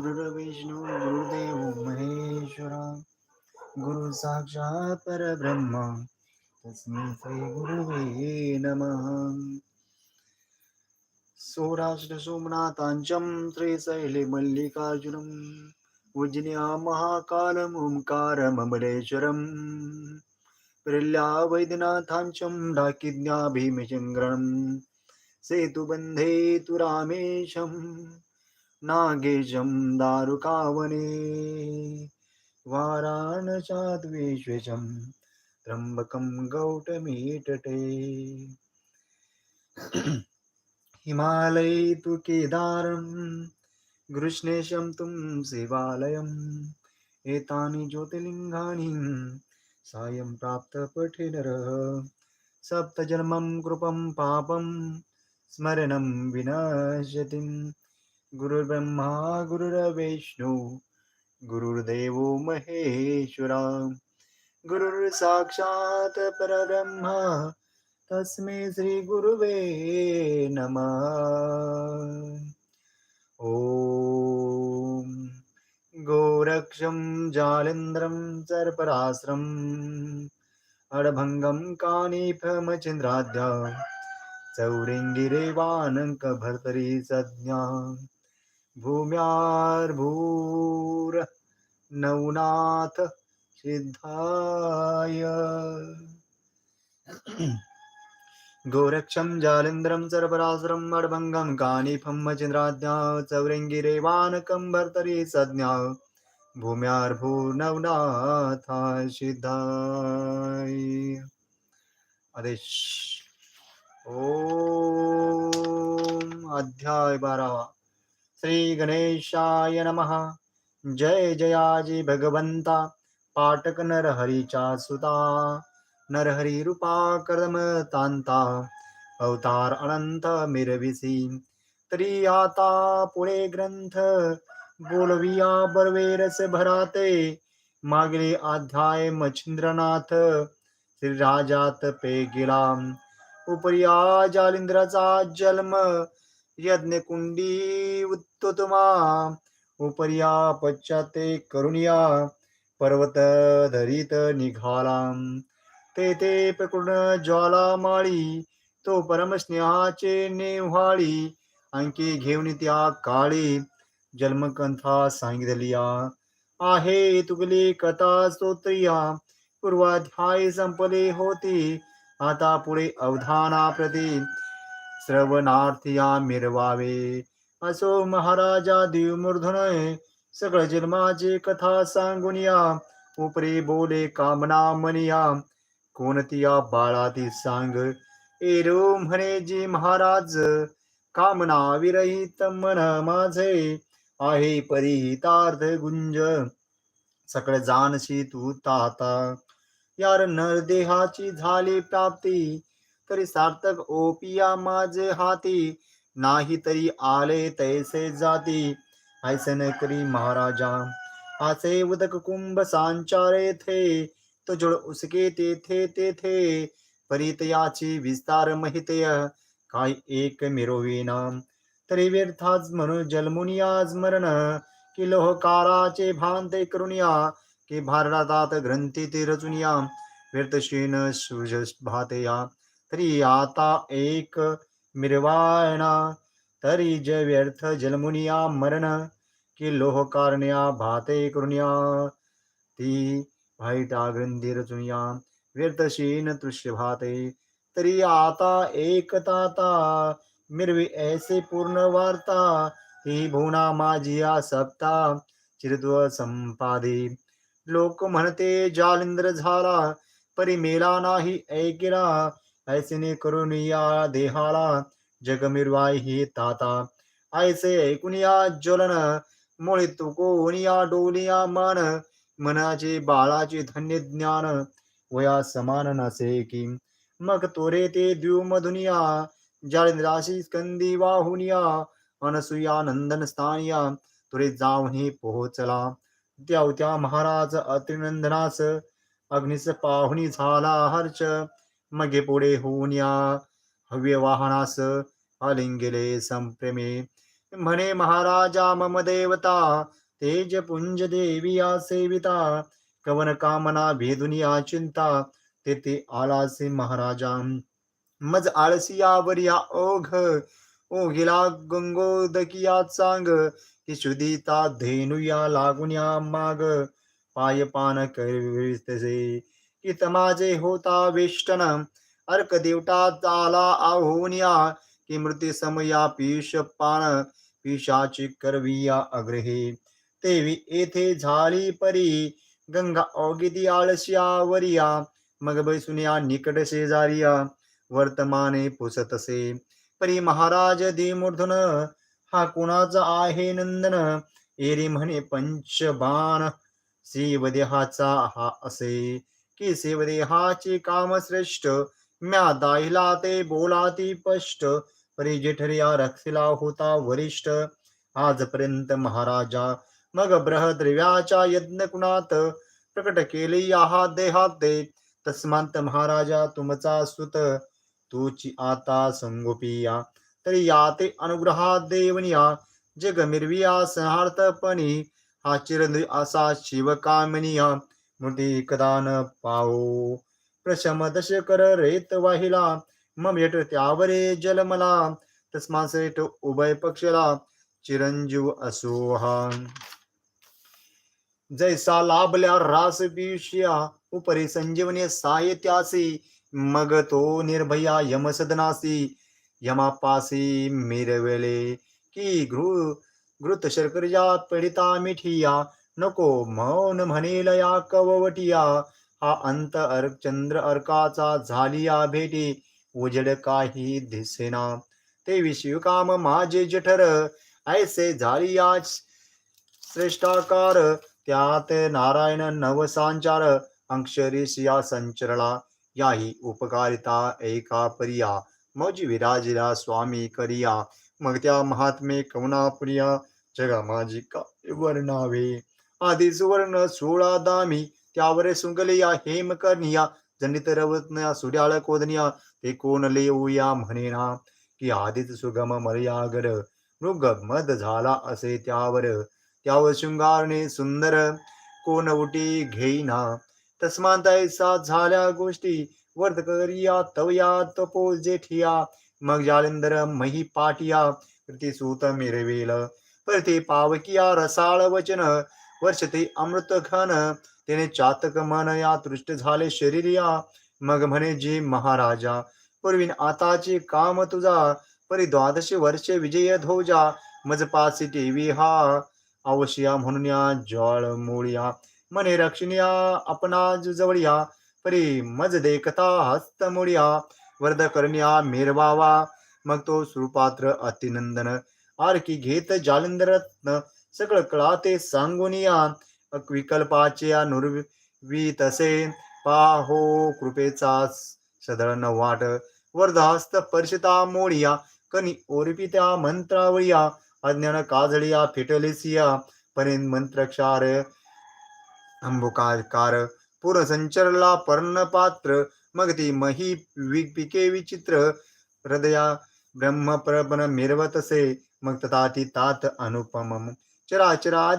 गुरुर्विष्णू गुरुदेव महेश्वर। गुरु साक्षात परब्रह्म तस्मै श्री गुरुवे नमः। सौराष्ट्र सोमनाथांचम श्रीशैले मल्लिकार्जुनम् उज्जन्या महाकालम् ओङ्कारममलेश्वरम् प्रल्या वैद्यनाथांचं डाकिज्ञा भीमचन्द्रम् सेतुबन्धे तु रामेशम्। नागेशं दारुकावने वाराणसाद्विश्वेशं त्र्यम्बकं गौटमेटटे हिमालये तु केदारं गृष्णेशं तुं शिवालयम् एतानि ज्योतिर्लिङ्गानि सायं प्राप्तपठे नरः सप्तजन्मं कृपं पापं स्मरणं विनाशतिम्। गुरुर्ब्रह्मा गुरुर्विष्णू गुरुर्देवो महेश्वरा गुरुर्साक्षात् तस्मे तस्मै श्रीगुरुवे नमः. ॐ गोरक्षं जालेन्द्रं सर्पराश्रम् अडभङ्गं कानिफमचिन्द्राद्या चौरिङ्गिरेवानङ्कभर्तरी सज्ञा भूम्यार्भूर नवनाथ सिद्धाय। गोरक्षं जालेन्द्रं सर्परास्रम् अडभङ्गं कानीफं मचिन्द्राद्या चौरङ्गिरेवानकं भर्तरि सज्ञा। भूम्यार्भूर्नवनाथा सिद्धाय। आदेश ओम अध्याय बारावा श्री गणेशाय नमः। जय जयाजी भगवंता पाटक नरहरीचा सुता नरहरी रूपा कर्म तांता अवतार अनंत मिरविसी। तरी आता पुढे ग्रंथ। बोलविया बरवेरस भराते। मागले अध्याय मच्छिंद्रनाथ। श्रीराजात पे गेला उपरिया जालिंद्राचा जन्म। यज्ञकुंडी उत्तुतमा उपरिया पश्चाते करुणिया पर्वत धरीत निघाला. तेथे प्रकृण ज्वाला माळी तो परमस्नेहाचे नेव्हाळी अंकी घेऊन त्या काळी जन्मकंथा सांगितलिया. आहे तुगली कथा स्तोत्रिया पूर्वाध्याय संपले होती आता पुढे अवधानाप्रती श्रवणार्थिया मिरवावे असो महाराजा दिवमूर्धनय सगळ जन्माचे कथा सांगून या उपरे बोले कामना मनिया। कोणतिया बाळाती सांग एरो म्हणे जी महाराज कामना विरहित मन माझे आहे परिहितार्थ गुंज। सकळ जानशी तू ताता यार नरदेहाची झाली प्राप्ती तरी सार्थक ओपिया माझे हाती. नाही तरी आले तैसे जाती. ऐसन करी महाराजा. आसे उदक कुंभ सांचारे थे. तो जोड उसके तेथे तेथे. परितयाची विस्तार महितय काय एक मिरोविना तरी व्यर्थाच म्हणून जलमुनिया स्मरण कि लोहकाराचे भांते करुनिया की भारतात ग्रंथी ते रचुनिया व्यर्थशीन सुज भातया तरी आता एक मिरवायणा तरी ज व्यर्थ जलमुनिया मरण की लोहकारण्या भाते करुण्या ती वाईटा ग्रंथी रचुनिया व्यर्थशीन तृष्य भाते. तरी आता एक ताता मिरवी ऐसे पूर्ण वार्ता ही भुवना माझिया सप्ता चिरत्व संपादे. लोक म्हणते जालिंद्र झाला परी मेला नाही ऐकिरा ऐसिने करून या देहाला जगमिरवाय ही ताता. ऐसे ऐकून या ज्वलन मुळे तुकोनिया डोलिया मन मनाचे बाळाचे धन्य ज्ञान वया समान नसे की. मग तोरे ते दुनिया जालिंद्राशी स्कंदी वाहुनिया अनसुया नंदन स्थानिया तुरे जाऊन पोहोचला. त्या महाराज अत्रिनंदनास अग्निस पाहुणी झाला हर्ष मगे पुढे होऊन या. हव्य वाहनास आलिंगिले संप्रेमे. म्हणे महाराजा मम देवता तेज पुंज देवी या सेविता. कवन कामना भेदुनिया चिंता तेथे आलासे महाराजा. मज आळसियावर या ओघ ओघिला गंगोदकिया चांग. की शुदिता धेनुया लागून या माग. पाय पान करवितसे. की तमाजे होता वेष्टन अर्क देवटा आला आहोनिया की मृत्यू समया पीश पान पिशाची करविया अग्रहे। तेवी येथे झाली परी गंगा औगिदी आळशियावरिया मग बैसुनिया निकट शेजारिया वर्तमाने पुसतसे। परी महाराज दिमूर्धन हा कुणाचा आहे नंदन? एरी म्हणे पंचबाण वदेहाचा हा असे। की शिवदेहाचे काम श्रेष्ठ म्या दाहिला ते बोलाती स्पष्ट परी जेठरिया रक्षिला होता वरिष्ठ. आजपर्यंत महाराजा मग ब्रहद्रव्याच्या यज्ञ कुणात प्रकट केली या देहात. दे तस्मांत महाराजा तुमचा सुत तुची आता संगोपिया. तरी या ते अनुग्रहा देवनिया जग मिरविया सहार्थपणी हा चिरंद्री असा शिवकामिनिया. मृती कदान न पाओ प्रशम दश कर रेत वाहिला ममेट त्यावरे जलमला तस्मा सेठ उभय पक्षला चिरंजीव असोहा। जैसा लाभल्या रास पियुष्या उपरी संजीवनी साहित्यासी मग तो निर्भया यमसदनासी यमापासी मिरवेले की घृ घृत शर्करजा पीडिता मिठिया नको मौन म्हणेल या कववटिया हा अंत अर्क चंद्र अर्काचा झालिया भेटी. उजड काही दिसेना. ते विश्वकाम माझे जठर. ऐसे झालिया श्रेष्ठाकार. त्यात नारायण नवसांचार. अंक्षरिसिया संचरला. याही उपकारिता एका परिया. मौजी विराजिला स्वामी करिया. मग त्या महात्मे कवनापुरिया जगा माझी काय वर्णावे आधी सुवर्ण सोळा दामी त्यावर सुंगलिया हेम करनिया जनित रवतनया सुड्याळ कोदनिया ते कोण लेऊया म्हणेना? की आधीच सुगम मर्यागर मृग मद झाला असे त्यावर. त्यावर शृंगारणे सुंदर कोण उटी घेईना? तस्मात झाल्या गोष्टी वर्ध करिया तवया तपो जेठिया मग जालिंदर मही पाटिया प्रति सूत मिरवेल. प्रति पावकिया रसाळ वचन वर्ष ते अमृत घन तिने चातक मन या तृष्ट झाले शरीरिया मग म्हणे जी महाराजा पूर्वीन आताचे काम तुझा परी द्वादश वर्षे विजय धोजा मज पासी हा. अवशिया म्हणून या ज्वाळ मोळिया मने रक्षणीया अपना जवळया परी मज देखता हस्त मोडिया वर्ध करण्या मेरवावा. मग तो सुपात्र अतिनंदन. आरकी घेत जालिंदरत्न. सगळं कळा ते या. विकल्पाचे नुरवी तसे पाहो कृपेचा सदळ न वाट. वर्धास्त पर्शिता मोडिया कनी ओरपित्या मंत्रावळिया अज्ञान काजळिया फिटलेसिया परेन मंत्रक्षार अंबुकार पूर्ण संचरला पर्णपात्र मग ती मही विके पिके विचित्र हृदया ब्रह्मप्रबन मिरवतसे मग तथा ती तात ਚਰਾ ਚਰਾ